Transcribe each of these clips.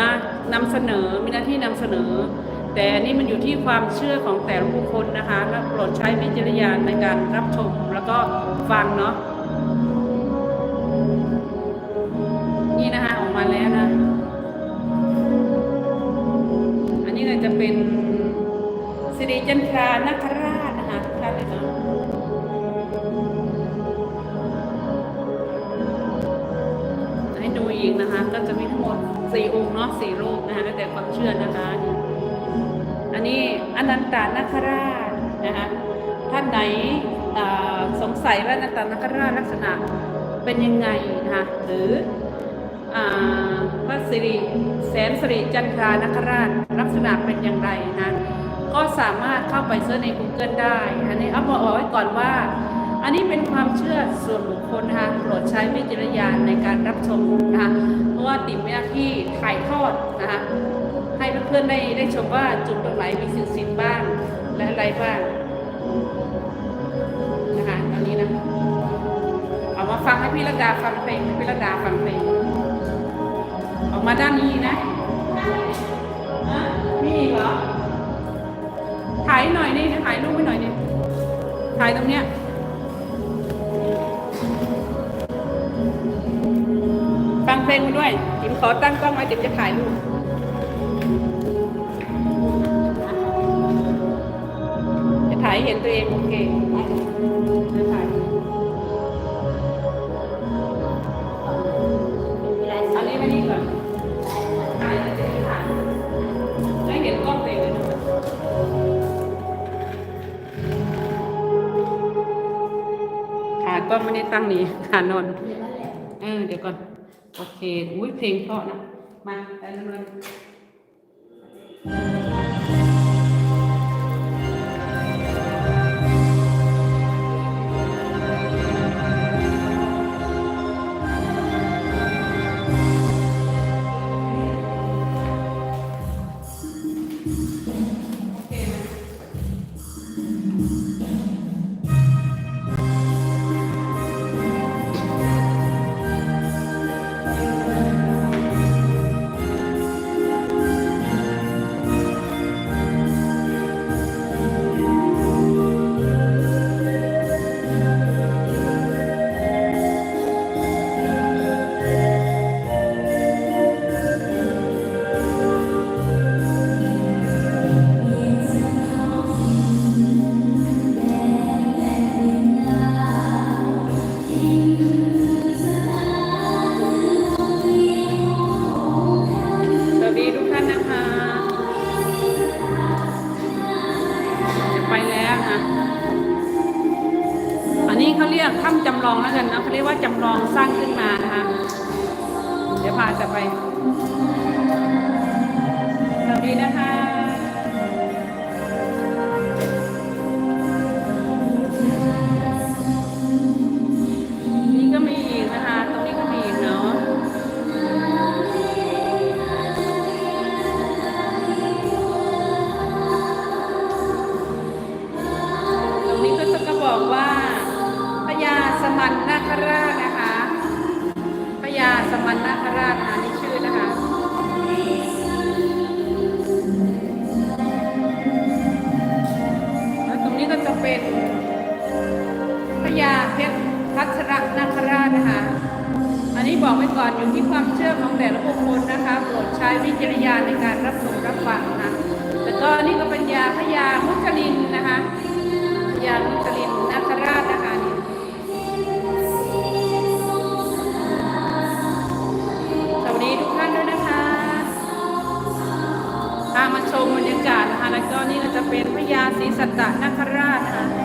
นะนำเสนอมีหน้าที่นำเสนอ แต่อันนี่มันอยู่ที่ความเชื่อของแต่ละบุคคลนะคะและโปรดใช้วิจารณญาณในการรับชมแล้วก็ฟังเนาะนี่นะคะออกมาแล้วนะอันนี้เราจะเป็นสิริจันทรานาคราชนะคะทุกท่านเลยเนาะ อีกนะคะ ก็จะมีทั้งหมดสี่องค์เนาะสี่รูปนะคะแล้วแต่ความเชื่อนะคะ อันนี้อนันตานาคราชนะคะท่านไหนสงสัยว่าอนันตานาคราชลักษณะเป็นยังไงนะคะหรืออพระสิริแสนสิริจันทรานาคราชลักษณะเป็นอย่างไรนะก็สามารถเข้าไปเสิร์ชใน Google ได้ อันนี้เอาบอกไว้ก่อนว่า อันนี้เป็นความเชื่อส่วนบุคคลนะคะโปรดใช้วิจารณญาณในการรับชมนะคะเพราะว่าติ่มมีหน้าที่ถ่ายทอดนะคะให้เพื่อนๆได้ได้ชมว่าจุดตรงไหนมีสิ่งสิ่งบ้างและอะไรบ้างนะคะตอนนี้นะเอามาฟังให้พี่ระดาฟังเพลงให้พี่ระดาฟังเพลงออกมาด้านนี้นะอ่มีอีกเหรอถ่ายหน่อยนี่ถ่ายรูปให้หน่อยนี่ถ่ายตรงเนี้ย ฟังเพลงมาด้วยจิ๋มขอตั้งกล้องไว้จิ๋มจะถ่ายรูปจะถ่ายเห็นตัวเองโอเคจะถ่ายอันนี้ไม่นี่ก่อน ขากล้องไม่ได้ตั้งนี่ขานอนเออเดี๋ยวก่อน โอเค อุ้ยเพลงเพราะนะ มาไปเลย เขาเรียกถ้ำจำลองแล้วกันนะเขาเรียกว่าจำลองสร้างขึ้นมานะคะเดี๋ยวพาจะไปสวัสดีนะคะ คราชนะคะพญาสมันนาคราชนะคะนี่ชื่อนะคะแล้วตรงนี้ก็จะเป็นพญาเพชรพัชรนาคราชนะคะอันนี้บอกไว้ก่อนอยู่ที่ความเชื่อของแต่ละบุคคลนะคะโปรดใช้วิจารณญาณในการรับชมรับฟังนะคะแล้วก็นี่ก็เป็นยาพ แล้วก็นี่ก็จะเป็นพญาศรีสัตตนาคราชนะคะ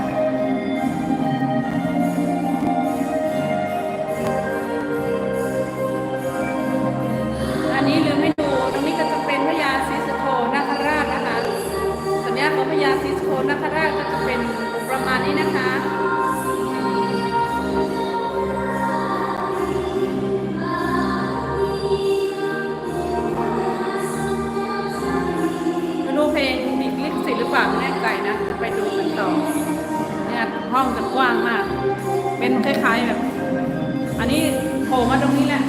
ห้องจะกว้างมาก เป็นคล้ายๆแบบ อันนี้โผล่มาตรงนี้แหละ